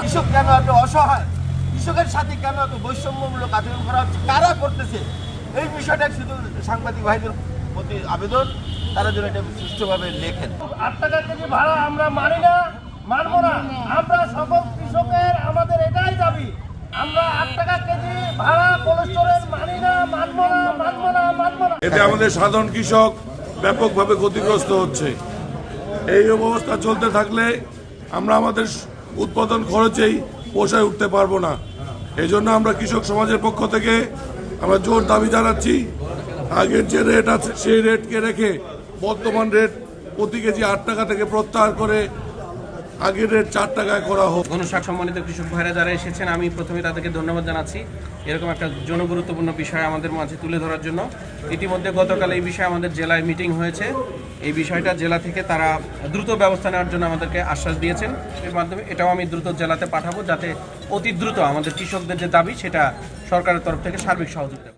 কৃষক কেন এত অসহায়? কৃষকের সাথে কেন এত বৈষম্যমূলক আচরণ করা হচ্ছে? কারা করতেছে? এই বিষয়টা শুধু সাংবাদিক ভাইদের প্রতি আবেদন। তারা যেন এটা সুষ্ঠুভাবে লেখেন। আট টাকা কেজি ভাড়া আমরা মানি না মানবো না। আমরা সকল এতে আমাদের সাধারণ কৃষক ব্যাপকভাবে ক্ষতিগ্রস্ত হচ্ছে। এই অবস্থা চলতে থাকলে আমরা আমাদের উৎপাদন খরচেই পোষায় উঠতে পারব না। এই জন্য আমরা কৃষক সমাজের পক্ষ থেকে আমরা জোর দাবি জানাচ্ছি, আগের যে রেট আছে, সেই রেটকে রেখে বর্তমান রেট প্রতি কেজি আট টাকা থেকে প্রত্যাহার করে আগের চার টাকায় করা হোক। গণশাক সম্মানিত কৃষক ভাইরা যারা এসেছেন, আমি প্রথমে তাদেরকে ধন্যবাদ জানাচ্ছি। এরকম একটা জনগুরুত্বপূর্ণ বিষয় আমাদের মাঝে তুলে ধরার জন্য। ইতিমধ্যে গতকাল এই বিষয়ে আমাদের জেলায় মিটিং হয়েছে। এই বিষয়টা জেলা থেকে তারা দ্রুত ব্যবস্থা নেওয়ার জন্য আমাদেরকে আশ্বাস দিয়েছেন। এর মাধ্যমে এটাও আমি দ্রুত জেলাতে পাঠাবো যাতে অতি দ্রুত আমাদের কৃষকদের যে দাবি, সেটা সরকারের তরফ থেকে সার্বিক সহযোগিতা।